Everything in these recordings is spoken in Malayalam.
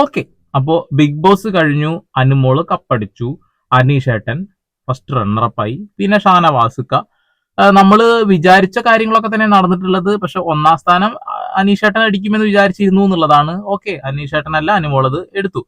ഓക്കെ അപ്പോ ബിഗ് ബോസ് കഴിഞ്ഞു. അനുമോൾ കപ്പടിച്ചു. അനീഷേട്ടൻ ഫസ്റ്റ് റണ്ണറപ്പായി പിന്നെ ഷാനവാസുക്ക. നമ്മൾ വിചാരിച്ച കാര്യങ്ങളൊക്കെ തന്നെ നടന്നിട്ടുള്ളത്. പക്ഷെ ഒന്നാം സ്ഥാനം അനീഷ് അനീഷേട്ടൻ അടിക്കുമെന്ന് വിചാരിച്ചിരുന്നു എന്നുള്ളതാണ്. ഓക്കെ അനീഷേട്ടനല്ല അനുമോളത് എടുത്തു.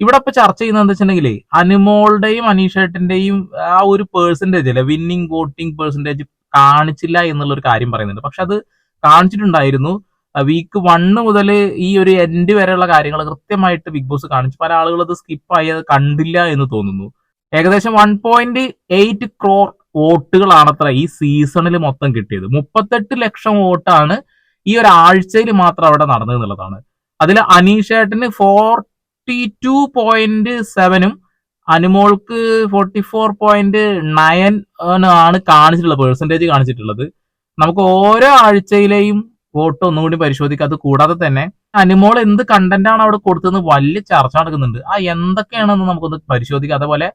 ഇവിടെ ഇപ്പൊ ചർച്ച ചെയ്യുന്നത് എന്താ വെച്ചിട്ടുണ്ടെങ്കിലേ അനുമോളുടെയും അനീഷേട്ടന്റെയും ആ ഒരു പേഴ്സന്റേജ് അല്ലെ വിന്നിങ് വോട്ടിംഗ് പേഴ്സന്റേജ് കാണിച്ചില്ല എന്നുള്ള ഒരു കാര്യം പറയുന്നുണ്ട്. പക്ഷെ അത് കാണിച്ചിട്ടുണ്ടായിരുന്നു. വീക്ക് വണ്ണ് മുതൽ ഈ ഒരു എൻഡ് വരെയുള്ള കാര്യങ്ങൾ കൃത്യമായിട്ട് ബിഗ് ബോസ് കാണിച്ചു. പല ആളുകൾ അത് സ്കിപ്പ് ആയി അത് കണ്ടില്ല എന്ന് തോന്നുന്നു. ഏകദേശം വൺ പോയിന്റ് എയ്റ്റ് ക്രോർ വോട്ടുകളാണത്ര ഈ സീസണിൽ മൊത്തം കിട്ടിയത്. മുപ്പത്തെട്ട് ലക്ഷം വോട്ടാണ് ഈ ഒരു ആഴ്ചയിൽ മാത്രം അവിടെ നടന്നത് എന്നുള്ളതാണ്. അതിൽ അനീഷേട്ടന് ഫോർട്ടി ടു പോയിന്റ് സെവനും അനുമോൾക്ക് ഫോർട്ടി ഫോർ പോയിന്റ് നയൻ ആണ് കാണിച്ചിട്ടുള്ളത് പേഴ്സന്റേജ് കാണിച്ചിട്ടുള്ളത്. നമുക്ക് ഓരോ ആഴ്ചയിലെയും വോട്ട് ഒന്നുകൂടി പരിശോധിക്കുക അത് കൂടാതെ തന്നെ അനുമോൾ എന്ത് കണ്ടന്റ് ആണ് അവിടെ കൊടുത്തതെന്ന് വലിയ ചർച്ച നടക്കുന്നുണ്ട്. ആ എന്തൊക്കെയാണെന്ന് നമുക്കൊന്ന് പരിശോധിക്കാം. അതേപോലെ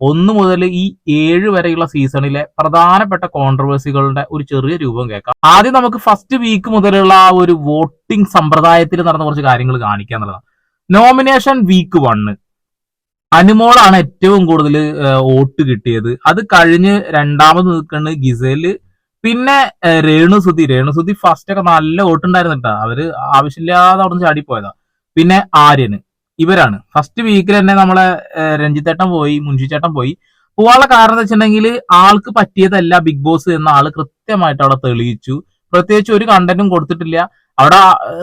ഒന്ന് മുതൽ ഈ ഏഴ് വരെയുള്ള സീസണിലെ പ്രധാനപ്പെട്ട കോൺട്രവേഴ്സികളുടെ ഒരു ചെറിയ രൂപം കേൾക്കാം. ആദ്യം നമുക്ക് ഫസ്റ്റ് വീക്ക് മുതലുള്ള ആ ഒരു വോട്ടിംഗ് സമ്പ്രദായത്തിൽ നടന്ന കുറച്ച് കാര്യങ്ങൾ കാണിക്കുക എന്നുള്ളതാണ്. നോമിനേഷൻ വീക്ക് വണ്ണ് അനുമോളാണ് ഏറ്റവും കൂടുതൽ വോട്ട് കിട്ടിയത്. അത് കഴിഞ്ഞ് രണ്ടാമത് നിൽക്കുന്നത് ഗിസേൽ പിന്നെ രേണുസുതി രേണുസുതി ഫസ്റ്റ് ഒക്കെ നല്ല ഓട്ടുണ്ടായിരുന്നിട്ടാ അവർ ആവശ്യമില്ലാതെ അവിടെ നിന്ന് ചാടിപ്പോയതാ. പിന്നെ ആര്യന്. ഇവരാണ്. ഫസ്റ്റ് വീക്കിൽ തന്നെ നമ്മളെ രഞ്ജിത്തേട്ടൻ പോയി മുൻഷിച്ചേട്ടൻ പോയി. പോവാനുള്ള കാരണം എന്ന് വെച്ചിട്ടുണ്ടെങ്കിൽ ആൾക്ക് പറ്റിയതല്ല ബിഗ് ബോസ് എന്ന ആൾ കൃത്യമായിട്ട് അവിടെ തെളിയിച്ചു. പ്രത്യേകിച്ച് ഒരു കണ്ടന്റും കൊടുത്തിട്ടില്ല. അവിടെ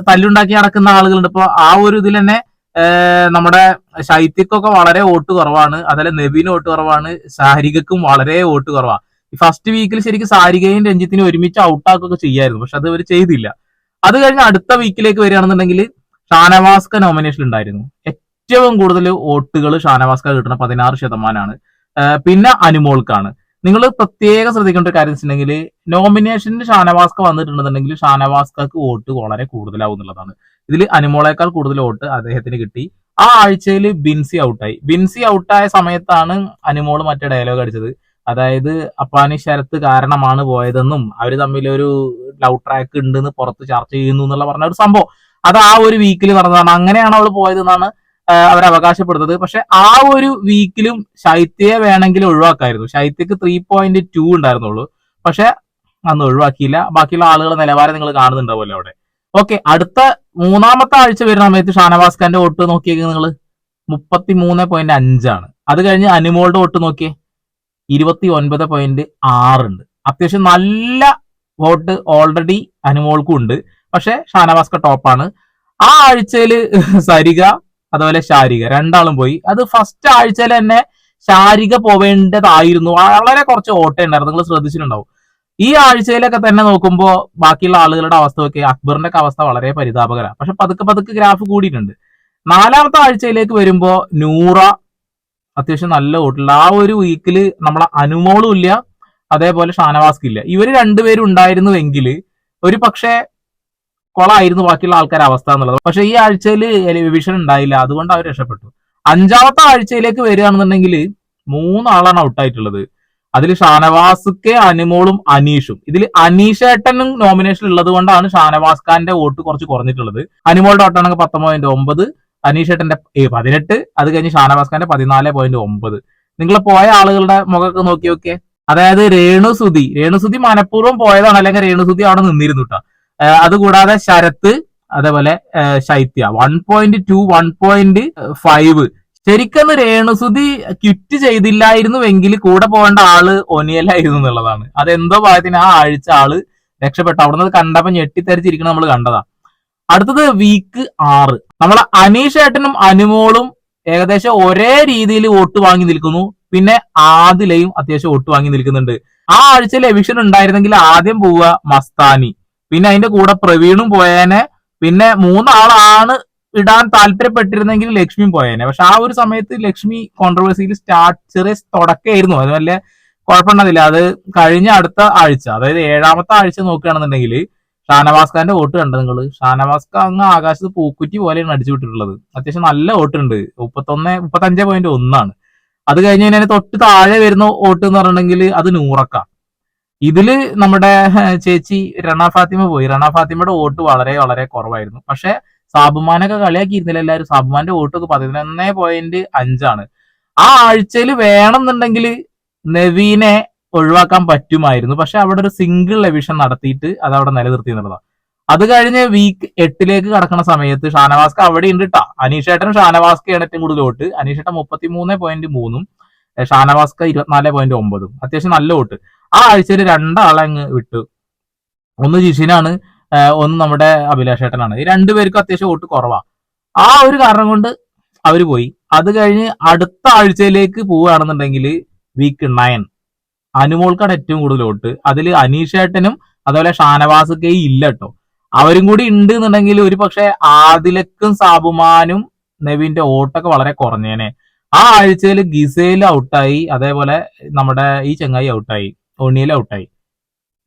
തല്ലുണ്ടാക്കി നടക്കുന്ന ആളുകളുണ്ട്. ഇപ്പൊ ആ ഒരു ഇതിൽ തന്നെ നമ്മുടെ ശൈത്യക്കൊക്കെ വളരെ വോട്ട് കുറവാണ്. അതല്ല നെബിന് വോട്ട് കുറവാണ്. സാരികക്കും വളരെ വോട്ട് കുറവാണ് ഫസ്റ്റ് വീക്കിൽ ശരിക്കും സാരികയും രഞ്ജിത്തിനും ഒരുമിച്ച് ഔട്ടാക്കുകയൊക്കെ ചെയ്യായിരുന്നു. പക്ഷെ അത് അവർ ചെയ്തില്ല. അത് കഴിഞ്ഞ് അടുത്ത വീക്കിലേക്ക് വരികയാണെന്നുണ്ടെങ്കിൽ ഷാനവാസ്ക നോമിനേഷൻ ഉണ്ടായിരുന്നു. ഏറ്റവും കൂടുതൽ വോട്ടുകൾ ഷാനവാസ്ക കിട്ടുന്ന പതിനാറ് ശതമാനമാണ് പിന്നെ അനുമോൾക്കാണ്. നിങ്ങൾ പ്രത്യേകം ശ്രദ്ധിക്കേണ്ട ഒരു കാര്യം വെച്ചിട്ടുണ്ടെങ്കിൽ നോമിനേഷനിൽ ഷാനവാസ്ക വന്നിട്ടുണ്ടെന്നുണ്ടെങ്കിൽ ഷാനവാസ്കക്ക് വോട്ട് വളരെ കൂടുതലാവും എന്നുള്ളതാണ്. ഇതിൽ അനുമോളേക്കാൾ കൂടുതൽ വോട്ട് അദ്ദേഹത്തിന് കിട്ടി. ആ ആഴ്ചയിൽ ബിൻസി ഔട്ടായി ബിൻസി ഔട്ടായ സമയത്താണ് അനുമോൾ മറ്റേ ഡയലോഗ് അടിച്ചത്. അതായത് അപ്പാനി ശരത്ത് കാരണമാണ് പോയതെന്നും അവർ തമ്മിൽ ഒരു ലവ് ട്രാക്ക് ഉണ്ടെന്ന് പുറത്ത് ചർച്ച ചെയ്യുന്നു എന്നുള്ള പറഞ്ഞ ഒരു സംഭവം. അത് ആ ഒരു വീക്കിൽ നടന്നതാണ്. അങ്ങനെയാണ് അവൾ പോയതെന്നാണ് അവർ അവകാശപ്പെടുന്നത്. പക്ഷെ ആ ഒരു വീക്കിലും ശൈത്യയെ വേണമെങ്കിൽ ഒഴിവാക്കായിരുന്നു. ശൈത്യക്ക് ത്രീ പോയിന്റ് ടു ഉണ്ടായിരുന്നുള്ളൂ. പക്ഷെ അന്ന് ഒഴിവാക്കിയില്ല. ബാക്കിയുള്ള ആളുകളുടെ നിലവാരം നിങ്ങൾ കാണുന്നുണ്ടാവുമല്ലോ അവിടെ. ഓക്കെ അടുത്ത മൂന്നാമത്തെ ആഴ്ച വരുന്ന സമയത്ത് ഷാനവാസ് ഖാന്റെ വോട്ട് നോക്കിയേക്ക് നിങ്ങൾ മുപ്പത്തി മൂന്ന് പോയിന്റ് അഞ്ചാണ്. അത് കഴിഞ്ഞ് അനുമോളുടെ വോട്ട് നോക്കിയേ. ഇരുപത്തി ഒൻപത് പോയിന്റ് ആറുണ്ട് അത്യാവശ്യം നല്ല വോട്ട് ഓൾറെഡി അനുമോൾക്കും ഉണ്ട്. പക്ഷെ ഷാനവാസ്ക ടോപ്പാണ് ആ ആഴ്ചയിൽ സരിക അതുപോലെ ശാരിക രണ്ടാളും പോയി. അത് ഫസ്റ്റ് ആഴ്ചയിൽ തന്നെ ശാരിക പോവേണ്ടതായിരുന്നു. വളരെ കുറച്ച് ഓട്ടേ ഉണ്ടായിരുന്നു. നിങ്ങൾ ശ്രദ്ധിച്ചിട്ടുണ്ടാവും. ഈ ആഴ്ചയിലൊക്കെ തന്നെ നോക്കുമ്പോൾ ബാക്കിയുള്ള ആളുകളുടെ അവസ്ഥ ഒക്കെ അക്ബറിന്റെ ഒക്കെ അവസ്ഥ വളരെ പരിതാപകരമാണ് പക്ഷെ പതുക്കെ പതുക്കെ ഗ്രാഫ് കൂടിയിട്ടുണ്ട്. നാലാമത്തെ ആഴ്ചയിലേക്ക് വരുമ്പോൾ നൂറ അത്യാവശ്യം നല്ല വോട്ടുള്ള ആ ഒരു വീക്കിൽ നമ്മളെ അനുമോളും ഇല്ല അതേപോലെ ഷാനവാസ്ക്ക് ഇല്ല. ഇവർ രണ്ടുപേരും ഉണ്ടായിരുന്നുവെങ്കിൽ ഒരു പക്ഷേ കൊളായിരുന്നു ബാക്കിയുള്ള ആൾക്കാരുടെ അവസ്ഥ എന്നുള്ളത്. പക്ഷെ ഈ ആഴ്ചയിൽ വിഷൻ ഉണ്ടായില്ല അതുകൊണ്ട് അവർ രക്ഷപ്പെട്ടു. അഞ്ചാമത്തെ ആഴ്ചയിലേക്ക് വരികയാണെന്നുണ്ടെങ്കിൽ മൂന്നാളാണ് ഔട്ടായിട്ടുള്ളത്. അതിൽ ഷാനവാസ്ക്കെ അനുമോളും അനീഷും. ഇതിൽ അനീഷേട്ടനും നോമിനേഷൻ ഉള്ളത് കൊണ്ടാണ് ഷാനവാസ് ഖാന്റെ വോട്ട് കുറച്ച് കുറഞ്ഞിട്ടുള്ളത്. അനുമോളുടെ വോട്ടാണെങ്കിൽ പത്ത് പോയിന്റ് ഒമ്പത്. അനീഷേട്ടന്റെ പതിനെട്ട് അത് കഴിഞ്ഞ് ഷാനവാസ്ഖാന്റെ പതിനാല് പോയിന്റ് ഒമ്പത്. നിങ്ങൾ പോയ ആളുകളുടെ മുഖമൊക്കെ നോക്കി നോക്കിയേ. അതായത് രേണുസുതി രേണുസുതി മനഃപൂർവം പോയതാണ്. അല്ലെങ്കിൽ രേണുസുതി അവിടെ നിന്നിരുന്നു കേട്ടോ അതുകൂടാതെ ശരത്ത് അതേപോലെ ശൈത്യ. One point two one point five ശരിക്കും രേണുസുതി ക്വിറ്റ് ചെയ്തില്ലായിരുന്നുവെങ്കിൽ കൂടെ പോകേണ്ട ആൾ ഒനിയലായിരുന്നു എന്നുള്ളതാണ്. അതെന്തോ ഭാഗത്തിന് ആ ആഴ്ച ആൾ രക്ഷപ്പെട്ടു. അവിടുന്ന് കണ്ടപ്പോ ഞെട്ടിത്തരിച്ചിരിക്കണം നമ്മൾ കണ്ടതാ. അടുത്തത് വീക്ക് ആറ്. നമ്മളെ അനീഷ് ഏട്ടനും അനുമോളും ഏകദേശം ഒരേ രീതിയിൽ വോട്ട് വാങ്ങി നിൽക്കുന്നു. പിന്നെ ആദിലയും അത്യാവശ്യം വോട്ട് വാങ്ങി നിൽക്കുന്നുണ്ട്. ആ ആഴ്ചയിൽ എവിഷൻ ഉണ്ടായിരുന്നെങ്കിൽ ആദ്യം പോവുക മസ്താനി. പിന്നെ അതിന്റെ കൂടെ പ്രവീണും പോയേനെ. പിന്നെ മൂന്നാളാണ് ഇടാൻ താല്പര്യപ്പെട്ടിരുന്നെങ്കിൽ ലക്ഷ്മിയും പോയേനെ. പക്ഷെ ആ ഒരു സമയത്ത് ലക്ഷ്മി കോൺട്രവേഴ്സിയിൽ സ്റ്റാർട്ട് ചെറിയ തുടക്കമായിരുന്നു. അത് വല്ല കുഴപ്പമുണ്ടാവില്ല അത് കഴിഞ്ഞ അടുത്ത ആഴ്ച അതായത് ഏഴാമത്തെ ആഴ്ച നോക്കുകയാണെന്നുണ്ടെങ്കിൽ ഷാനവാസ് വോട്ട് കണ്ടത് നിങ്ങൾ ഷാനവാസ്ക അങ്ങ് ആകാശത്ത് പൂക്കുറ്റി പോലെയാണ് അടിച്ചു വിട്ടിട്ടുള്ളത്. അത്യാവശ്യം നല്ല വോട്ടുണ്ട്. മുപ്പത്തൊന്ന് മുപ്പത്തഞ്ച് പോയിന്റ് ഒന്നാണ്. അത് കഴിഞ്ഞ് കഴിഞ്ഞാൽ തൊട്ട് താഴെ വരുന്ന വോട്ട് എന്ന് പറഞ്ഞിട്ടുണ്ടെങ്കിൽ അത് നൂറക്ക. ഇതിൽ നമ്മുടെ ചേച്ചി റണ ഫാത്തിമ പോയി. റണ ഫാത്തിമയുടെ വോട്ട് വളരെ വളരെ കുറവായിരുന്നു. പക്ഷെ സാബുമാനൊക്കെ കളിയാക്കിയിരുന്നില്ല എല്ലാവരും. സാബുമാന്റെ വോട്ടൊക്കെ പതിനൊന്നേ പോയിന്റ് അഞ്ചാണ്. ആ ആഴ്ചയിൽ വേണമെന്നുണ്ടെങ്കിൽ നവീനെ ഒഴിവാക്കാൻ പറ്റുമായിരുന്നു. പക്ഷെ അവിടെ ഒരു സിംഗിൾ എവിഷൻ നടത്തിയിട്ട് അത് അവിടെ നിലനിർത്തി എന്നുള്ളതാണ് അത് കഴിഞ്ഞ് വീക്ക് എട്ടിലേക്ക് കടക്കുന്ന സമയത്ത് ഷാനവാസ്ക അവിടെ ഉണ്ട് കേട്ടാ അനീഷേട്ടനും ഷാനവാസ്കയാണ് ഏറ്റവും കൂടുതൽ വോട്ട്. അനീഷേട്ടൻ മുപ്പത്തി മൂന്ന് പോയിന്റ് മൂന്നും ഷാനവാസ്ക ഇരുപത്തിനാല് പോയിന്റ് ഒമ്പതും. അത്യാവശ്യം നല്ല വോട്ട്. ആ ആഴ്ചയിൽ രണ്ടാളെ അങ്ങ് വിട്ടു. ഒന്ന് ജിഷിനാണ് ഒന്ന് നമ്മുടെ അഭിലാഷേട്ടനാണ്. ഈ രണ്ടുപേർക്കും അത്യാവശ്യം വോട്ട് കുറവാ. ആ ഒരു കാരണം കൊണ്ട് അവർ പോയി. അത് കഴിഞ്ഞ് അടുത്ത ആഴ്ചയിലേക്ക് പോവുകയാണെന്നുണ്ടെങ്കിൽ വീക്ക് നയൻ അനുമോൾക്കാണ് ഏറ്റവും കൂടുതൽ വോട്ട്. അതിൽ അനീഷേട്ടനും അതുപോലെ ഷാനവാസൊക്കെയും ഇല്ല കേട്ടോ. അവരും കൂടി ഉണ്ട് എന്നുണ്ടെങ്കിൽ ഒരു പക്ഷെ ആദിലക്കും സാബുമാനും നവീന്റെ വോട്ടൊക്കെ വളരെ കുറഞ്ഞേനെ. ആ ആഴ്ചയിൽ ഗിസയിൽ ഔട്ടായി അതേപോലെ നമ്മുടെ ഈ ചെങ്ങായി ഔട്ടായി ഒണിയിൽ ഔട്ടായി.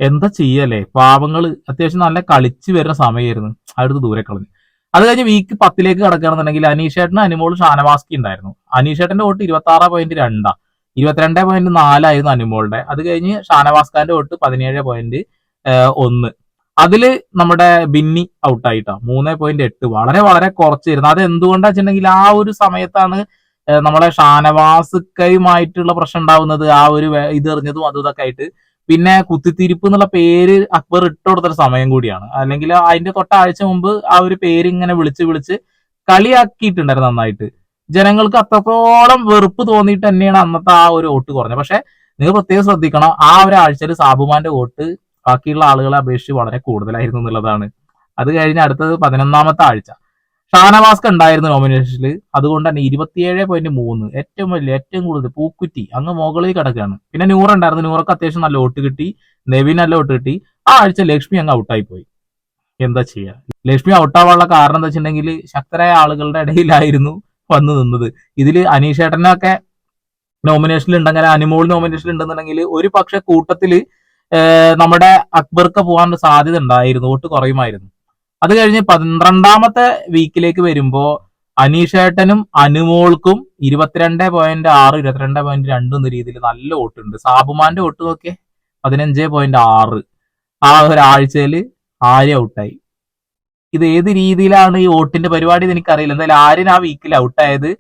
എന്താ ചെയ്യല്ലേ? പാവങ്ങൾ അത്യാവശ്യം നല്ല കളിച്ച് വരുന്ന സമയമായിരുന്നു അടുത്ത് ദൂരെ കളഞ്ഞു. അത് കഴിഞ്ഞ് വീക്ക് പത്തിലേക്ക് കിടക്കുകയാണെന്നുണ്ടെങ്കിൽ അനീഷേട്ടന് അനുമോൾ ഷാനവാസ്കി ഉണ്ടായിരുന്നു. അനീഷേട്ടന്റെ വോട്ട് ഇരുപത്തി ആറ് പോയിന്റ് രണ്ടാ. ഇരുപത്തിരണ്ട് പോയിന്റ് നാലായിരുന്നു അനുമോളുടെ. അത് കഴിഞ്ഞ് ഷാനവാസ്കാന്റെ വോട്ട് പതിനേഴ് പോയിന്റ് ഒന്ന്. അതിൽ നമ്മുടെ ബിന്നി ഔട്ടായിട്ടോ? മൂന്ന് പോയിന്റ് എട്ട്. വളരെ വളരെ കുറച്ചിരുന്നു. അത് എന്തുകൊണ്ടാ വെച്ചിട്ടുണ്ടെങ്കിൽ ആ ഒരു സമയത്താണ് നമ്മളെ ഷാനവാസുക്കയുമായിട്ടുള്ള പ്രശ്നം ഉണ്ടാവുന്നത്. ആ ഒരു ഇത് എറിഞ്ഞതും അതും ഇതൊക്കെ ആയിട്ട്. പിന്നെ കുത്തിത്തിരിപ്പ് എന്നുള്ള പേര് അക്ബർ ഇട്ട് കൊടുത്തൊരു സമയം കൂടിയാണ്. അല്ലെങ്കിൽ അതിന്റെ തൊട്ടാഴ്ച മുമ്പ് ആ ഒരു പേര് ഇങ്ങനെ വിളിച്ച് വിളിച്ച് കളിയാക്കിയിട്ടുണ്ടായിരുന്നു നന്നായിട്ട്. ജനങ്ങൾക്ക് അത്രത്തോളം വെറുപ്പ് തോന്നിയിട്ട് തന്നെയാണ് അന്നത്തെ ആ ഒരു വോട്ട് കുറഞ്ഞത്. പക്ഷെ നിങ്ങൾ പ്രത്യേകം ശ്രദ്ധിക്കണം ആ ഒരാഴ്ചയിൽ സാബുമാന്റെ വോട്ട് ബാക്കിയുള്ള ആളുകളെ അപേക്ഷിച്ച് വളരെ കൂടുതലായിരുന്നു എന്നുള്ളതാണ്. അത് കഴിഞ്ഞ് അടുത്തത് പതിനൊന്നാമത്തെ ആഴ്ച. ഷാനവാസ്ക ഉണ്ടായിരുന്നു നോമിനേഷനിൽ അതുകൊണ്ട് തന്നെ ഇരുപത്തിയേഴ് പോയിന്റ് മൂന്ന് ഏറ്റവും വലിയ ഏറ്റവും കൂടുതൽ പൂക്കുറ്റി അങ്ങ് മുകളിൽ കിടക്കുകയാണ്. പിന്നെ നൂറ് ഉണ്ടായിരുന്നു. നൂറൊക്കെ അത്യാവശ്യം നല്ല വോട്ട് കിട്ടി. നെവിൻ നല്ല വോട്ട് കിട്ടി. ആ ആഴ്ച ലക്ഷ്മി അങ്ങ് ഔട്ടായി പോയി. എന്താ ചെയ്യാ? ലക്ഷ്മി ഔട്ടാവാനുള്ള കാരണം എന്താ വെച്ചിട്ടുണ്ടെങ്കിൽ ശക്തരായ ആളുകളുടെ ഇടയിലായിരുന്നു വന്നു നിന്നത്. ഇതിൽ അനീഷേട്ടനൊക്കെ നോമിനേഷനിൽ ഉണ്ടെങ്കിൽ അനിമോൾ നോമിനേഷനിൽ ഉണ്ടെന്നുണ്ടെങ്കിൽ ഒരു പക്ഷെ കൂട്ടത്തിൽ നമ്മുടെ അക്ബർക്ക് പോകാൻ സാധ്യത ഉണ്ടായിരുന്നു. വോട്ട് കുറയുമായിരുന്നു. അത് കഴിഞ്ഞ് പന്ത്രണ്ടാമത്തെ വീക്കിലേക്ക് വരുമ്പോ അനീഷേട്ടനും അനുമോൾക്കും ഇരുപത്തിരണ്ട് പോയിന്റ് ആറ് ഇരുപത്തിരണ്ട് പോയിന്റ് രണ്ട് എന്ന രീതിയിൽ നല്ല വോട്ടുണ്ട്. സാബുമാന്റെ വോട്ട് നോക്കിയേ പതിനഞ്ച് പോയിന്റ് ആറ്. ആ ഒരാഴ്ചയിൽ ആര്യ ഔട്ടായി. ഇത് ഏത് രീതിയിലാണ് ഈ വോട്ടിന്റെ പരിപാടി എന്ന് എനിക്കറിയില്ല. എന്തായാലും ആര്യൻ ആ വീക്കിൽ ഔട്ടായത്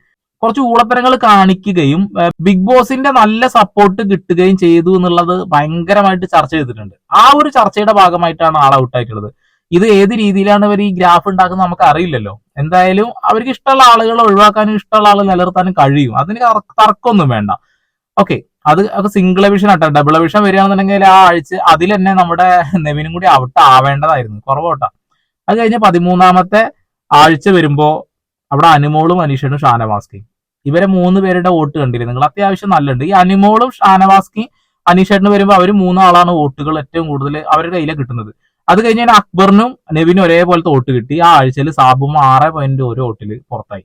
കുറച്ച് ഊളപ്പരങ്ങൾ കാണിക്കുകയും ബിഗ് ബോസിന്റെ നല്ല സപ്പോർട്ട് കിട്ടുകയും ചെയ്തു എന്നുള്ളത് ഭയങ്കരമായിട്ട് ചർച്ച ചെയ്തിട്ടുണ്ട്. ആ ഒരു ചർച്ചയുടെ ഭാഗമായിട്ടാണ് ആൾ ഔട്ടായിട്ടുള്ളത് ഇത് ഏത് രീതിയിലാണ് ഇവർ ഈ ഗ്രാഫ് ഉണ്ടാക്കുന്നത് നമുക്ക് അറിയില്ലല്ലോ. എന്തായാലും അവർക്ക് ഇഷ്ടമുള്ള ആളുകളെ ഒഴിവാക്കാനും ഇഷ്ടമുള്ള ആളെ നിലനിർത്താനും കഴിയും. അതിന് തർക്ക- തർക്കമൊന്നും വേണ്ട. ഓക്കെ അത് സിംഗിൾ എവിഷൻ ആട്ടോ. ഡബിൾ എവിഷൻ വരികയാണെന്നുണ്ടെങ്കിൽ ആ ആഴ്ച അതിൽ തന്നെ നമ്മുടെ നെവിനും കൂടി ഔട്ട് ആവേണ്ടതായിരുന്നു. കുറവോട്ടാ അത് കഴിഞ്ഞ് പതിമൂന്നാമത്തെ ആഴ്ച വരുമ്പോ അവിടെ അനുമോളും അനീഷനും ഷാനവാസ്കിയും ഇവരെ മൂന്ന് പേരുടെ വോട്ട് കണ്ടില്ല? നിങ്ങൾ അത്യാവശ്യം നല്ലുണ്ട്. ഈ അനുമോളും ഷാനവാസ്കിയും അനീഷേട്ടന് വരുമ്പോൾ അവർ മൂന്നാളാണ് വോട്ടുകൾ ഏറ്റവും കൂടുതൽ അവരുടെ കയ്യിലെ കിട്ടുന്നത്. അത് കഴിഞ്ഞ് അക്ബറിനും നെവിനും ഒരേപോലത്തെ വോട്ട് കിട്ടി. ആ ആഴ്ചയിൽ സാബും ആറ് പോയിന്റ് ഒരു വോട്ടിൽ പുറത്തായി.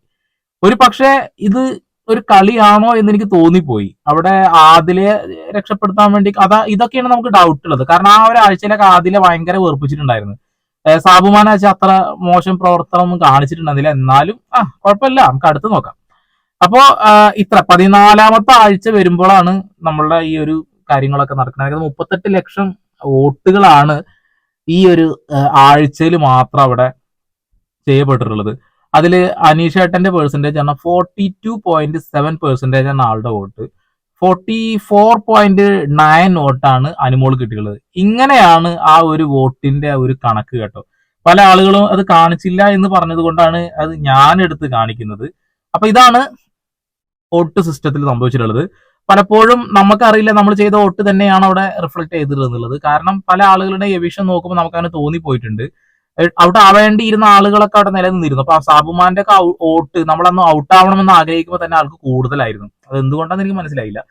ഒരു പക്ഷേ ഇത് ഒരു കളിയാണോ എന്ന് എനിക്ക് തോന്നിപ്പോയി. അവിടെ ആദിലെ രക്ഷപ്പെടുത്താൻ വേണ്ടി അതാ ഇതൊക്കെയാണ് നമുക്ക് ഡൗട്ട് ഉള്ളത്. കാരണം ആ ഒരു ആഴ്ചയിലൊക്കെ ആദിലെ ഭയങ്കര വെറുപ്പിച്ചിട്ടുണ്ടായിരുന്നു. ഏഹ് സാബുമാന വെച്ചാൽ അത്ര മോശം പ്രവർത്തനം ഒന്നും കാണിച്ചിട്ടുണ്ടെന്നില്ല. എന്നാലും ആ കുഴപ്പമില്ല. നമുക്ക് അടുത്ത് നോക്കാം. അപ്പോ ഇത്ര. പതിനാലാമത്തെ ആഴ്ച വരുമ്പോഴാണ് നമ്മളുടെ ഈ ഒരു കാര്യങ്ങളൊക്കെ നടക്കുന്നത്. മുപ്പത്തെട്ട് ലക്ഷം വോട്ടുകളാണ് ഈ ഒരു ആഴ്ചയിൽ മാത്രം അവിടെ ചെയ്യപ്പെട്ടിട്ടുള്ളത്. അതിൽ അനീഷേട്ടന്റെ പേഴ്സന്റേജ് ആണ്. Forty two point seven percentage ആണ് ആളുടെ vote. Forty four point nine വോട്ടാണ് അനുമോൾ കിട്ടിയുള്ളത് ഇങ്ങനെയാണ് ആ ഒരു വോട്ടിന്റെ ഒരു കണക്ക് കേട്ടോ. പല ആളുകളും അത് കാണിച്ചില്ല എന്ന് പറഞ്ഞത് കൊണ്ടാണ് അത് ഞാൻ എടുത്ത് കാണിക്കുന്നത്. അപ്പൊ ഇതാണ് വോട്ട് സിസ്റ്റത്തിൽ സംഭവിച്ചിട്ടുള്ളത്. പലപ്പോഴും നമുക്കറിയില്ല നമ്മൾ ചെയ്ത വോട്ട് തന്നെയാണ് അവിടെ റിഫ്ലക്ട് ചെയ്തിട്ടുള്ളത്. കാരണം പല ആളുകളുടെ എവിഷൻ നോക്കുമ്പോൾ നമുക്കങ്ങനെ തോന്നിപ്പോയിട്ടുണ്ട്. ഔട്ട് ആവേണ്ടിയിരുന്ന ആളുകളൊക്കെ അവിടെ നിലനിന്നിരുന്നു. അപ്പൊ സാബുമാന്റെ ഒക്കെ വോട്ട് നമ്മളന്ന് ഔട്ട് ആവണമെന്ന് ആഗ്രഹിക്കുമ്പോൾ തന്നെ ആൾക്ക് കൂടുതലായിരുന്നു. അത് എന്തുകൊണ്ടാന്ന് എനിക്ക് മനസ്സിലായില്ല.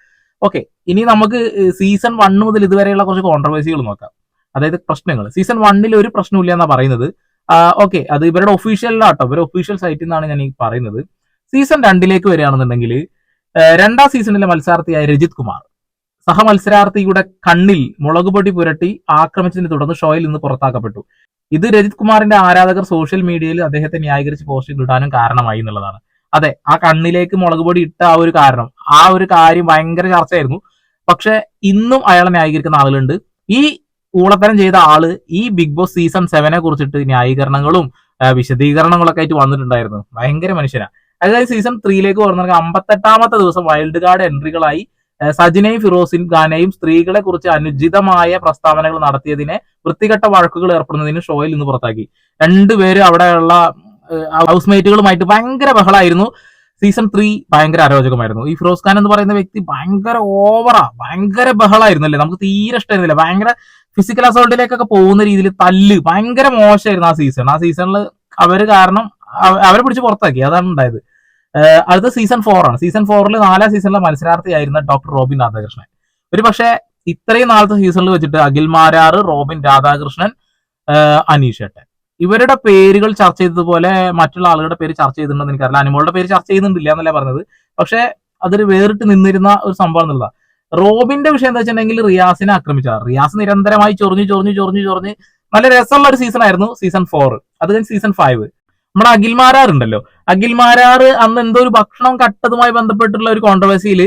ഓക്കെ ഇനി നമുക്ക് സീസൺ വൺ മുതൽ ഇതുവരെയുള്ള കുറച്ച് കോൺട്രവേഴ്സികൾ നോക്കാം. അതായത് പ്രശ്നങ്ങൾ. സീസൺ വണ്ണിൽ ഒരു പ്രശ്നമില്ല എന്നാ പറയുന്നത്. ഓക്കെ അത് ഇവരുടെ ഒഫീഷ്യലിലാട്ടോ ഇവരുടെ ഒഫീഷ്യൽ സൈറ്റിൽ നിന്നാണ് ഞാൻ ഈ പറയുന്നത്. സീസൺ രണ്ടിലേക്ക് വരികയാണെന്നുണ്ടെങ്കിൽ രണ്ടാം സീസണിലെ മത്സരാർത്ഥിയായ രജിത് കുമാർ. സഹമത്സരാർത്ഥിയുടെ കണ്ണിൽ മുളക് പൊടി പുരട്ടി ആക്രമിച്ചതിനെ തുടർന്ന് ഷോയിൽ നിന്ന് പുറത്താക്കപ്പെട്ടു. ഇത് രജിത് കുമാറിന്റെ ആരാധകർ സോഷ്യൽ മീഡിയയിൽ അദ്ദേഹത്തെ ന്യായീകരിച്ച് പോസ്റ്റുകൾ ഇടാനും കാരണമായി എന്നുള്ളതാണ്. അതെ ആ കണ്ണിലേക്ക് മുളക് പൊടി ഇട്ട ആ ഒരു കാരണം ആ ഒരു കാര്യം ഭയങ്കര ചർച്ചയായിരുന്നു. പക്ഷെ ഇന്നും അയാളെ ന്യായീകരിക്കുന്ന ആളുകളുണ്ട്. ഈ ഊളത്തരം ചെയ്ത ആൾ ഈ ബിഗ് ബോസ് സീസൺ സെവനെ കുറിച്ചിട്ട് ന്യായീകരണങ്ങളും വിശദീകരണങ്ങളൊക്കെ ആയിട്ട് വന്നിട്ടുണ്ടായിരുന്നു. ഭയങ്കര മനുഷ്യനാ. അതായത് സീസൺ ത്രീയിലേക്ക് പറഞ്ഞ അമ്പത്തെട്ടാമത്തെ ദിവസം വൈൽഡ് കാർഡ് എൻട്രികളായി സജിനയും ഫിറോസിൻ ഖാനയും സ്ത്രീകളെ കുറിച്ച് അനുചിതമായ പ്രസ്താവനകൾ നടത്തിയതിനെ വൃത്തികെട്ട വഴക്കുകൾ ഏർപ്പെടുന്നതിന് ഷോയിൽ നിന്ന് പുറത്താക്കി. രണ്ടുപേരും അവിടെയുള്ള ഹൗസ് മേറ്റുകളുമായിട്ട് ഭയങ്കര ബഹളായിരുന്നു. സീസൺ ത്രീ ഭയങ്കര അരോചകമായിരുന്നു. ഈ ഫിറോസ് ഖാൻ എന്ന് പറയുന്ന വ്യക്തി ഭയങ്കര ഓവറാ ഭയങ്കര ബഹളായിരുന്നു അല്ലേ? നമുക്ക് തീരെ ഇഷ്ടമായിരുന്നില്ല ഭയങ്കര ഫിസിക്കൽ അസോൾട്ടിലേക്കൊക്കെ പോകുന്ന രീതിയിൽ തല്ല് ഭയങ്കര മോശമായിരുന്നു ആ സീസൺ ആ സീസണിൽ അവർ കാരണം അവരെ പിടിച്ച് പുറത്താക്കി. അതാണ് ഉണ്ടായത്. അടുത്ത സീസൺ ഫോർ ആണ്. സീസൺ ഫോറിൽ നാലാം സീസണിലെ മത്സരാർത്ഥിയായിരുന്ന ഡോക്ടർ റോബിൻ രാധാകൃഷ്ണൻ. ഒരു പക്ഷേ ഇത്രയും നാളത്തെ സീസണിൽ വെച്ചിട്ട് അഖിൽ മാരാറ് റോബിൻ രാധാകൃഷ്ണൻ അനീഷ് ഏട്ടൻ. ഇവരുടെ പേരുകൾ ചർച്ച ചെയ്തതുപോലെ മറ്റുള്ള ആളുകളുടെ പേര് ചർച്ച ചെയ്തിട്ടുണ്ടെന്ന് എനിക്കറിയില്ല. അനിമോളുടെ പേര് ചർച്ച ചെയ്യുന്നുണ്ടില്ല എന്നല്ല പറഞ്ഞത്. പക്ഷെ അതൊരു വേറിട്ട് നിന്നിരുന്ന ഒരു സംഭവം എന്നുള്ള റോബിന്റെ വിഷയം എന്താ വെച്ചിട്ടുണ്ടെങ്കിൽ റിയാസിനെ ആക്രമിച്ച റിയാസ് നിരന്തരമായി ചൊറിഞ്ഞു ചൊറിഞ്ഞു ചൊറിഞ്ഞു ചൊറിഞ്ഞ് നല്ല രസമുള്ള ഒരു സീസൺ ആയിരുന്നു സീസൺ ഫോർ അത് കഴിഞ്ഞ് സീസൺ ഫൈവ് നമ്മുടെ അഖിൽമാരാർ ഉണ്ടല്ലോ. അഖിൽമാരാർ അന്ന് എന്തോ ഒരു ഭക്ഷണം കട്ടതുമായി ബന്ധപ്പെട്ടുള്ള ഒരു കോൺട്രവേഴ്സിയിൽ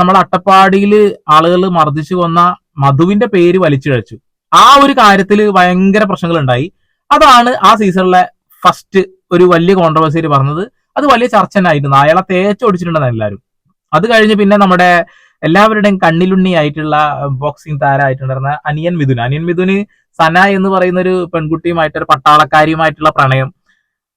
നമ്മുടെ അട്ടപ്പാടിയിൽ ആളുകൾ മർദ്ദിച്ചു കൊന്ന മധുവിന്റെ പേര് വലിച്ചു കഴിച്ചു ആ ഒരു കാര്യത്തിൽ ഭയങ്കര പ്രശ്നങ്ങൾ ഉണ്ടായി അതാണ് ആ സീസണിലെ ഫസ്റ്റ് ഒരു വലിയ കോൺട്രവേഴ്സിയിൽ പറഞ്ഞത്. അത് വലിയ ചർച്ച തന്നെ ആയിരുന്നു. അയാളെ തേച്ചൊടിച്ചിട്ടുണ്ടെന്ന് എല്ലാവരും. അത് കഴിഞ്ഞ് പിന്നെ നമ്മുടെ എല്ലാവരുടെയും കണ്ണിലുണ്ണി ആയിട്ടുള്ള ബോക്സിംഗ് താരമായിട്ടുണ്ടായിരുന്ന അനിയൻ മിഥുൻ. അനിയൻ മിഥുന് സന എന്ന് പറയുന്ന ഒരു പെൺകുട്ടിയുമായിട്ട് ഒരു പട്ടാളക്കാരിയുമായിട്ടുള്ള പ്രണയം.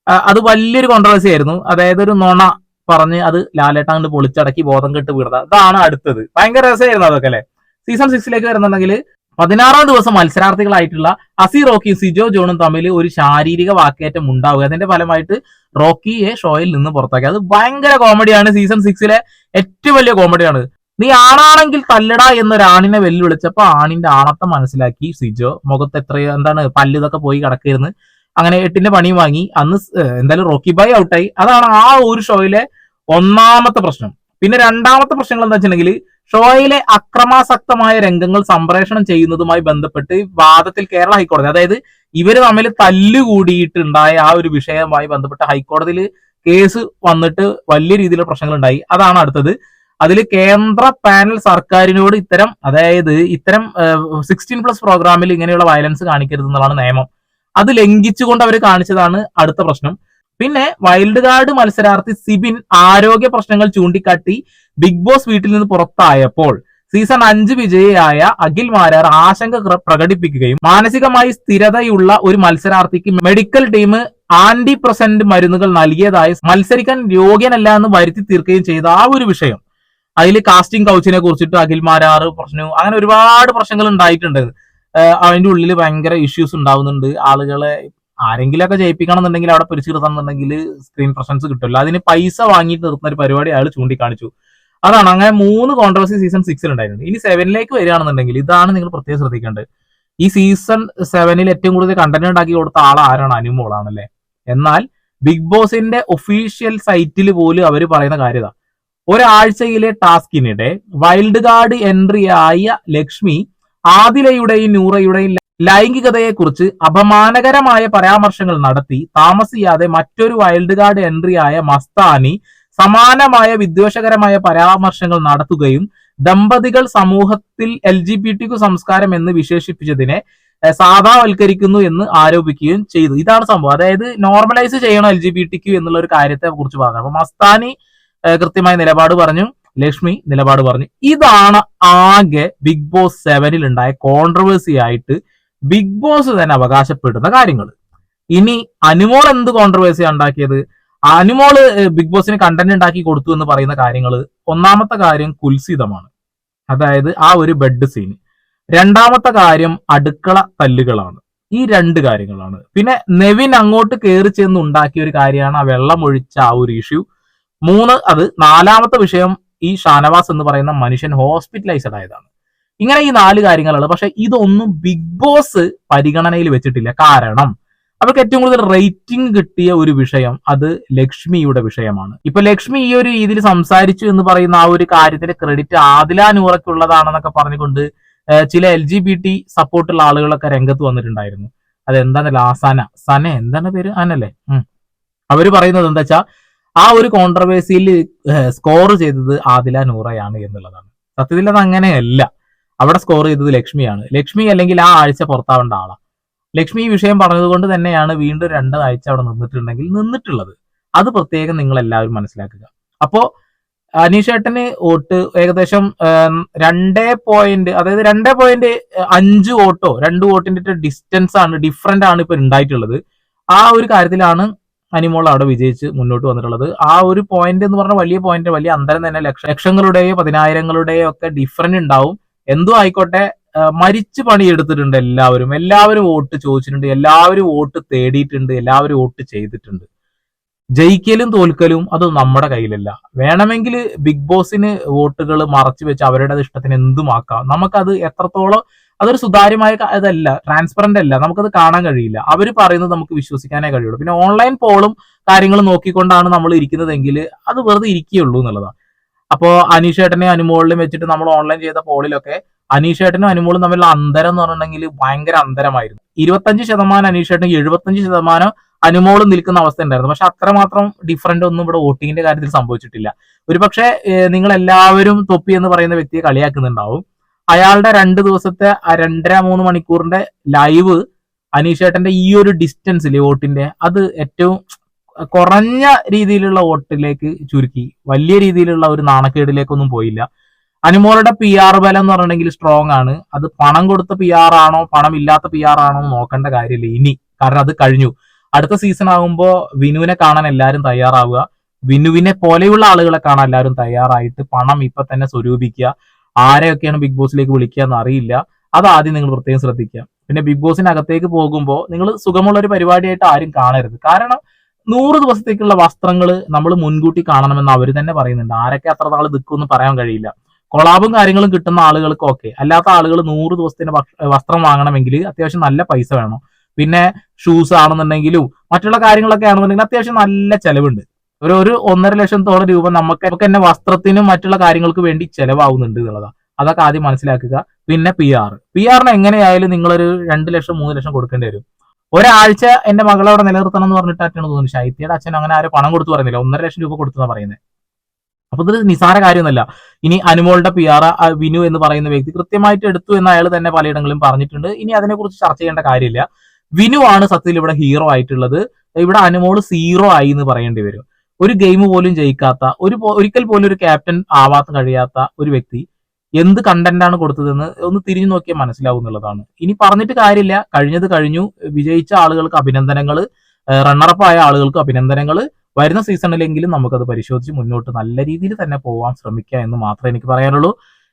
അത് വലിയൊരു കോൺട്രവേഴ്സി ആയിരുന്നു. അതായത് ഒരു നൊണ പറഞ്ഞ് അത് ലാലേട്ട അങ്ങോട്ട് പൊളിച്ചടക്കി ബോധം കെട്ട് വിടുക അതാണ് അടുത്തത്. ഭയങ്കര രസമായിരുന്നു അതൊക്കെ അല്ലെ? സീസൺ സിക്സിലേക്ക് വരുന്നുണ്ടെങ്കിൽ പതിനാറാം ദിവസം മത്സരാർത്ഥികളായിട്ടുള്ള അസി റോക്കി സിജോ ജോണും തമ്മിൽ ഒരു ശാരീരിക വാക്കേറ്റം ഉണ്ടാവുക. അതിന്റെ ഫലമായിട്ട് റോക്കിയെ ഷോയിൽ നിന്ന് പുറത്താക്കി. അത് ഭയങ്കര കോമഡിയാണ്. സീസൺ സിക്സിലെ ഏറ്റവും വലിയ കോമഡിയാണ്. നീ ആണാണെങ്കിൽ തല്ലടാ എന്നൊരു ആണിനെ വെല്ലുവിളിച്ചപ്പോ ആണിന്റെ ആണത്തം മനസ്സിലാക്കി സിജോ. മുഖത്ത് എത്രയോ എന്താണ് പല്ല് ഇതൊക്കെ പോയി കിടക്കിരുന്ന് അങ്ങനെ എട്ടിന്റെ പണി വാങ്ങി. അന്ന് എന്തായാലും റോക്കി ബൈ ഔട്ടായി. അതാണ് ആ ഒരു ഷോയിലെ ഒന്നാമത്തെ പ്രശ്നം. പിന്നെ രണ്ടാമത്തെ പ്രശ്നങ്ങൾ എന്താ വെച്ചിട്ടുണ്ടെങ്കിൽ ഷോയിലെ അക്രമാസക്തമായ രംഗങ്ങൾ സംപ്രേഷണം ചെയ്യുന്നതുമായി ബന്ധപ്പെട്ട് വാദത്തിൽ കേരള ഹൈക്കോടതി അതായത് ഇവർ തമ്മിൽ തല്ലുകൂടിയിട്ടുണ്ടായ ആ ഒരു വിഷയവുമായി ബന്ധപ്പെട്ട് ഹൈക്കോടതിയിൽ കേസ് വന്നിട്ട് വലിയ രീതിയിലുള്ള പ്രശ്നങ്ങൾ ഉണ്ടായി അതാണ് അടുത്തത്. അതിൽ കേന്ദ്ര പാനൽ സർക്കാരിനോട് ഇത്തരം അതായത് ഇത്തരം സിക്സ്റ്റീൻ പ്ലസ് പ്രോഗ്രാമിൽ ഇങ്ങനെയുള്ള വയലൻസ് കാണിക്കരുത് എന്നുള്ളതാണ് നിയമം. അത് ലംഘിച്ചുകൊണ്ട് അവർ കാണിച്ചതാണ് അടുത്ത പ്രശ്നം. പിന്നെ വൈൽഡ് കാർഡ് മത്സരാർത്ഥി സിബിൻ ആരോഗ്യ പ്രശ്നങ്ങൾ ചൂണ്ടിക്കാട്ടി ബിഗ് ബോസ് വീട്ടിൽ നിന്ന് പുറത്തായപ്പോൾ സീസൺ അഞ്ച് വിജയിയായ അഖിൽ മാരാർ ആശങ്ക പ്ര- പ്രകടിപ്പിക്കുകയും മാനസികമായി സ്ഥിരതയുള്ള ഒരു മത്സരാർത്ഥിക്ക് മെഡിക്കൽ ടീം ആന്റി പ്രസന്റ് മരുന്നുകൾ നൽകിയതായി മത്സരിക്കാൻ യോഗ്യനല്ല എന്ന് വരുത്തി തീർക്കുകയും ചെയ്ത ആ ഒരു വിഷയം. അതിൽ കാസ്റ്റിംഗ് കൗച്ചിനെ കുറിച്ചിട്ട് അഖിൽ മാരാർ പ്രശ്നവും അങ്ങനെ ഒരുപാട് പ്രശ്നങ്ങൾ ഉണ്ടായിട്ടുണ്ട്. അതിന്റെ ഉള്ളിൽ ഭയങ്കര ഇഷ്യൂസ് ഉണ്ടാവുന്നുണ്ട്. ആളുകളെ ആരെങ്കിലൊക്കെ ജയിപ്പിക്കണം എന്നുണ്ടെങ്കിൽ അവിടെ നിർത്തണമെന്നുണ്ടെങ്കിൽ സ്ക്രീൻ പ്രസൻസ് കിട്ടില്ല അതിന് പൈസ വാങ്ങിയിട്ട് നിർത്തുന്ന ഒരു പരിപാടി അയാൾ ചൂണ്ടിക്കാണിച്ചു. അതാണ്. അങ്ങനെ മൂന്ന് കോൺട്രവേഴ്സി സീസൺ സിക്സിൽ ഉണ്ടായിരുന്നു. ഇനി സെവനിലേക്ക് വരികയാണെന്നുണ്ടെങ്കിൽ ഇതാണ് നിങ്ങൾ പ്രത്യേകം ശ്രദ്ധിക്കേണ്ടത്. ഈ സീസൺ സെവനിൽ ഏറ്റവും കൂടുതൽ കണ്ടന്റ് ഉണ്ടാക്കി കൊടുത്ത ആൾ ആരാണ്? അനുമോളാണല്ലേ എന്നാൽ ബിഗ് ബോസിന്റെ ഒഫീഷ്യൽ സൈറ്റിൽ പോലും അവർ പറയുന്ന കാര്യത ഒരാഴ്ചയിലെ ടാസ്കിനിടെ വൈൽഡ് കാർഡ് എൻട്രി ആയ ലക്ഷ്മി ആദിലയുടെയും നൂറയുടെയും ലൈംഗികതയെക്കുറിച്ച് അപമാനകരമായ പരാമർശങ്ങൾ നടത്തി താമസിയാതെ മറ്റൊരു വൈൽഡ് കാർഡ് എൻട്രി ആയ മസ്താനി സമാനമായ വിദ്വേഷകരമായ പരാമർശങ്ങൾ നടത്തുകയും ദമ്പതികൾ സമൂഹത്തിൽ എൽ ജി ബി ടി സംസ്കാരം എന്ന് വിശേഷിപ്പിച്ചതിനെ സാധാവൽക്കരിക്കുന്നു എന്ന് ആരോപിക്കുകയും ചെയ്തു. ഇതാണ് സംഭവം. അതായത് നോർമലൈസ് ചെയ്യണം L G B T Q എന്നുള്ള ഒരു കാര്യത്തെ കുറിച്ച് പറഞ്ഞു. അപ്പൊ മസ്താനി കൃത്യമായ നിലപാട് പറഞ്ഞു. ലക്ഷ്മി നിലപാട് പറഞ്ഞു. ഇതാണ് ആകെ ബിഗ് ബോസ് സെവനിൽ ഉണ്ടായ കോൺട്രവേഴ്സി ആയിട്ട് ബിഗ് ബോസ് തന്നെ അവകാശപ്പെടുന്ന കാര്യങ്ങൾ. ഇനി അനുമോൾ എന്ത് കോൺട്രവേഴ്സി ഉണ്ടാക്കിയത്? അനുമോൾ ബിഗ് ബോസിന് കണ്ടന്റ് ഉണ്ടാക്കി കൊടുത്തു എന്ന് പറയുന്ന കാര്യങ്ങൾ ഒന്നാമത്തെ കാര്യം കുൽസിതമാണ്. അതായത് ആ ഒരു ബെഡ് സീൻ രണ്ടാമത്തെ കാര്യം അടുക്കള തല്ലുകളാണ്. ഈ രണ്ട് കാര്യങ്ങളാണ്. പിന്നെ നെവിൻ അങ്ങോട്ട് കയറി ചെന്ന് ഉണ്ടാക്കിയ ഒരു കാര്യമാണ് ആ വെള്ളം ഒഴിച്ച ആ ഒരു ഇഷ്യൂ മൂന്ന് അത് നാലാമത്തെ വിഷയം ഈ ഷാനവാസ് എന്ന് പറയുന്ന മനുഷ്യൻ ഹോസ്പിറ്റലൈസ്ഡ് ആയതാണ്. ഇങ്ങനെ ഈ നാല് കാര്യങ്ങളാണ് പക്ഷെ ഇതൊന്നും ബിഗ് ബോസ് പരിഗണനയിൽ വെച്ചിട്ടില്ല. കാരണം അവർക്ക് ഏറ്റവും കൂടുതൽ റേറ്റിംഗ് കിട്ടിയ ഒരു വിഷയം അത് ലക്ഷ്മിയുടെ വിഷയമാണ്. ഇപ്പൊ ലക്ഷ്മി ഈ ഒരു രീതിയിൽ സംസാരിച്ചു എന്ന് പറയുന്ന ആ ഒരു കാര്യത്തിന്റെ ക്രെഡിറ്റ് ആദില നൂറയ്ക്കുള്ളതാണെന്നൊക്കെ പറഞ്ഞുകൊണ്ട് ചില എൽ ജി ബി ടി സപ്പോർട്ടുള്ള ആളുകളൊക്കെ രംഗത്ത് വന്നിട്ടുണ്ടായിരുന്നു. അതെന്താണല്ലോ ആ സന. എന്താണ് പേര്? അനല്ലേ. അവർ പറയുന്നത് എന്താ വെച്ചാ ആ ഒരു കോൺട്രവേഴ്സിയിൽ സ്കോർ ചെയ്തത് ആദില നൂറയാണ് എന്നുള്ളതാണ്. സത്യത്തിൽ അത് അങ്ങനെയല്ല. അവിടെ സ്കോർ ചെയ്തത് ലക്ഷ്മിയാണ്. ലക്ഷ്മി അല്ലെങ്കിൽ ആ ആഴ്ച പുറത്താവേണ്ട ആളാണ് ലക്ഷ്മി ഈ വിഷയം പറഞ്ഞതുകൊണ്ട് തന്നെയാണ് വീണ്ടും രണ്ടാഴ്ച അവിടെ നിന്നിട്ടുണ്ടെങ്കിൽ നിന്നിട്ടുള്ളത്. അത് പ്രത്യേകം നിങ്ങൾ എല്ലാവരും മനസ്സിലാക്കുക. അപ്പോ അനീഷേട്ടന് വോട്ട് ഏകദേശം രണ്ടേ പോയിന്റ് അതായത് രണ്ടേ പോയിന്റ് അഞ്ച് വോട്ടോ രണ്ട് വോട്ടിന്റെ ഡിസ്റ്റൻസ് ആണ് ഡിഫറെന്റ് ആണ് ഇപ്പൊ ഉണ്ടായിട്ടുള്ളത്. ആ ഒരു കാര്യത്തിലാണ് അനിമോൾ അവിടെ വിജയിച്ച് മുന്നോട്ട് വന്നിട്ടുള്ളത്. ആ ഒരു പോയിന്റ് എന്ന് പറഞ്ഞ വലിയ പോയിന്റ് വലിയ അന്തരം തന്നെ ലക്ഷ ലക്ഷങ്ങളുടെയോ പതിനായിരങ്ങളുടെയോ ഒക്കെ ഡിഫറന്റ് ഉണ്ടാവും. എന്തോ ആയിക്കോട്ടെ മരിച്ച് പണിയെടുത്തിട്ടുണ്ട് എല്ലാവരും. എല്ലാവരും വോട്ട് ചോദിച്ചിട്ടുണ്ട് എല്ലാവരും വോട്ട് തേടിയിട്ടുണ്ട് എല്ലാവരും വോട്ട് ചെയ്തിട്ടുണ്ട്. ജയിക്കലും തോൽക്കലും അത് നമ്മുടെ കയ്യിലല്ല. വേണമെങ്കിൽ ബിഗ് ബോസിന് വോട്ടുകൾ മറച്ചു വെച്ച് അവരുടെ ഇഷ്ടത്തിന് എന്തുമാക്കാം നമുക്കത് എത്രത്തോളം അതൊരു സുതാര്യമായ ഇതല്ല ട്രാൻസ്പെറന്റ് അല്ല. നമുക്കത് കാണാൻ കഴിയില്ല. അവർ പറയുന്നത് നമുക്ക് വിശ്വസിക്കാനേ കഴിയുള്ളൂ. പിന്നെ ഓൺലൈൻ പോളും കാര്യങ്ങളും നോക്കിക്കൊണ്ടാണ് നമ്മൾ ഇരിക്കുന്നതെങ്കിൽ അത് വെറുതെ ഇരിക്കുകയുള്ളൂ എന്നുള്ളതാണ്. അപ്പോ അനീഷേട്ടനെ അനുമോളിലും വെച്ചിട്ട് നമ്മൾ ഓൺലൈൻ ചെയ്ത പോളിലൊക്കെ അനീഷേട്ടനും അനുമോളും തമ്മിലുള്ള അന്തരം എന്ന് പറഞ്ഞിട്ടുണ്ടെങ്കിൽ ഭയങ്കര അന്തരമായിരുന്നു. ഇരുപത്തഞ്ച് ശതമാനം അനീഷേട്ടനും എഴുപത്തഞ്ച് ശതമാനം അനുമോളും നിൽക്കുന്ന അവസ്ഥ ഉണ്ടായിരുന്നു. പക്ഷെ അത്രമാത്രം ഡിഫറന്റ് ഒന്നും ഇവിടെ വോട്ടിങ്ങിന്റെ കാര്യത്തിൽ സംഭവിച്ചിട്ടില്ല. ഒരുപക്ഷെ നിങ്ങൾ എല്ലാവരും തൊപ്പി എന്ന് പറയുന്ന വ്യക്തിയെ കളിയാക്കുന്നുണ്ടാവും. അയാളുടെ രണ്ട് ദിവസത്തെ ആ രണ്ടര മൂന്ന് മണിക്കൂറിന്റെ ലൈവ് അനീഷേട്ടന്റെ ഈ ഒരു ഡിസ്റ്റൻസിൽ വോട്ടിന്റെ അത് ഏറ്റവും കുറഞ്ഞ രീതിയിലുള്ള വോട്ടിലേക്ക് ചുരുക്കി. വലിയ രീതിയിലുള്ള ഒരു നാണക്കേടിലേക്കൊന്നും പോയില്ല. അനുമോളുടെ പി ആർ ബലം എന്ന് പറഞ്ഞിട്ടുണ്ടെങ്കിൽ സ്ട്രോങ് ആണ്. അത് പണം കൊടുത്ത പി ആർ ആണോ പണം ഇല്ലാത്ത പി ആർ ആണോ നോക്കേണ്ട കാര്യമില്ല ഇനി. കാരണം അത് കഴിഞ്ഞു. അടുത്ത സീസൺ ആകുമ്പോൾ വിനുവിനെ കാണാൻ എല്ലാവരും തയ്യാറാവുക. വിനുവിനെ പോലെയുള്ള ആളുകളെ കാണാൻ എല്ലാവരും തയ്യാറായിട്ട് പണം ഇപ്പൊ തന്നെ സ്വരൂപിക്കുക. ആരെയൊക്കെയാണ് ബിഗ് ബോസിലേക്ക് വിളിക്കുക എന്ന് അറിയില്ല അത് ആദ്യം നിങ്ങൾ പ്രത്യേകം ശ്രദ്ധിക്കുക. പിന്നെ ബിഗ് ബോസിനകത്തേക്ക് പോകുമ്പോൾ നിങ്ങൾ സുഖമുള്ള ഒരു പരിപാടിയായിട്ട് ആരും കാണരുത്. കാരണം നൂറ് ദിവസത്തേക്കുള്ള വസ്ത്രങ്ങൾ നമ്മൾ മുൻകൂട്ടി കാണണമെന്ന് അവർ തന്നെ പറയുന്നുണ്ട്. ആരൊക്കെ അത്ര നാൾ നിൽക്കുമെന്ന് പറയാൻ കഴിയില്ല. കൊളാബും കാര്യങ്ങളും കിട്ടുന്ന ആളുകൾക്ക് ഓക്കെ അല്ലാത്ത ആളുകൾ നൂറ് ദിവസത്തിന് വസ്ത്രം വാങ്ങണമെങ്കിൽ അത്യാവശ്യം നല്ല പൈസ വേണം. പിന്നെ ഷൂസ് ആണെന്നുണ്ടെങ്കിലും മറ്റുള്ള കാര്യങ്ങളൊക്കെ ആണെന്നുണ്ടെങ്കിൽ അത്യാവശ്യം നല്ല ചെലവുണ്ട്. ഒരു ഒരു ഒന്നര ലക്ഷത്തോളം രൂപ നമുക്ക് നമുക്ക് തന്നെ വസ്ത്രത്തിനും മറ്റുള്ള കാര്യങ്ങൾക്ക് വേണ്ടി ചെലവാകുന്നുണ്ട് എന്നുള്ളതാണ് അതൊക്കെ ആദ്യം മനസ്സിലാക്കുക. പിന്നെ പി ആർ പി ആറിന് എങ്ങനെയായാലും നിങ്ങളൊരു രണ്ട് ലക്ഷം മൂന്ന് ലക്ഷം കൊടുക്കേണ്ടി വരും. ഒരാഴ്ച എന്റെ മകളെ അവിടെ നിലനിർത്തണം എന്ന് പറഞ്ഞിട്ടാണ് തോന്നുന്നു. ശൈത്യയുടെ അച്ഛൻ അങ്ങനെ ആരും പണം കൊടുത്തു പറയുന്നില്ല. ഒന്നര ലക്ഷം രൂപ കൊടുത്തു പറയുന്നത് അപ്പൊ ഇതൊരു നിസാര കാര്യമൊന്നുമല്ല. ഇനി അനുമോളുടെ പി ആർ വിനു എന്ന് പറയുന്ന വ്യക്തി കൃത്യമായിട്ട് എടുത്തു എന്ന് അയാൾ തന്നെ പലയിടങ്ങളിലും പറഞ്ഞിട്ടുണ്ട്. ഇനി അതിനെക്കുറിച്ച് ചർച്ച ചെയ്യേണ്ട കാര്യമില്ല. വിനു ആണ് സത്യത്തിൽ ഇവിടെ ഹീറോ ആയിട്ടുള്ളത്. ഇവിടെ അനുമോൾ സീറോ ആയി എന്ന് പറയേണ്ടി വരും. ഒരു ഗെയിം പോലും ജയിക്കാത്ത ഒരു ഒരിക്കൽ പോലും ഒരു ക്യാപ്റ്റൻ ആവാത്ത കഴിയാത്ത ഒരു വ്യക്തി എന്ത് കണ്ടന്റാണ് കൊടുത്തതെന്ന് ഒന്ന് തിരിഞ്ഞു നോക്കിയാൽ മനസ്സിലാവും എന്നുള്ളതാണ്. ഇനി പറഞ്ഞിട്ട് കാര്യമില്ല. കഴിഞ്ഞത് കഴിഞ്ഞു. വിജയിച്ച ആളുകൾക്ക് അഭിനന്ദനങ്ങൾ റണ്ണറപ്പ് ആയ ആളുകൾക്ക് അഭിനന്ദനങ്ങൾ വരുന്ന സീസണിലെങ്കിലും നമുക്കത് പരിശോധിച്ച് മുന്നോട്ട് നല്ല രീതിയിൽ തന്നെ പോകാൻ ശ്രമിക്കുക എന്ന് മാത്രമേ എനിക്ക് പറയാനുള്ളൂ.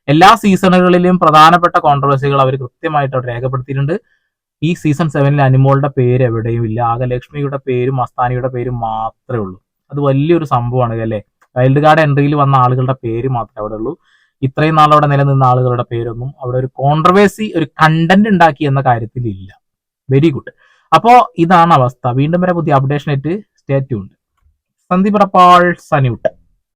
എല്ലാ സീസണുകളിലും പ്രധാനപ്പെട്ട കോൺട്രവേഴ്സികൾ അവർ കൃത്യമായിട്ട് രേഖപ്പെടുത്തിയിട്ടുണ്ട്. ഈ സീസൺ സെവനിൽ അനിമോളുടെ പേര് എവിടെയും ഇല്ല. ആകെ ലക്ഷ്മിയുടെ പേരും അസ്താനിയുടെ പേരും മാത്രമേ ഉള്ളൂ. അത് വലിയൊരു സംഭവമാണ് അല്ലേ? വൈൽഡ് കാർഡ് എൻട്രിയിൽ വന്ന ആളുകളുടെ പേര് മാത്രമേ അവിടെ ഉള്ളൂ. ഇത്രയും നാൾ അവിടെ നിലനിന്ന ആളുകളുടെ പേരൊന്നും അവിടെ ഒരു കോൺട്രവേഴ്സി ഒരു കണ്ടന്റ് ഉണ്ടാക്കി എന്ന കാര്യത്തിൽ ഇല്ല. വെരി ഗുഡ് അപ്പോ ഇതാണ് അവസ്ഥ. വീണ്ടും വരെ പുതിയ അപ്ഡേഷൻ ആയിട്ട്. സ്റ്റേറ്റ് ഉണ്ട് സന്ദീപ് റപ്പാൾ സന്യൂട്ട്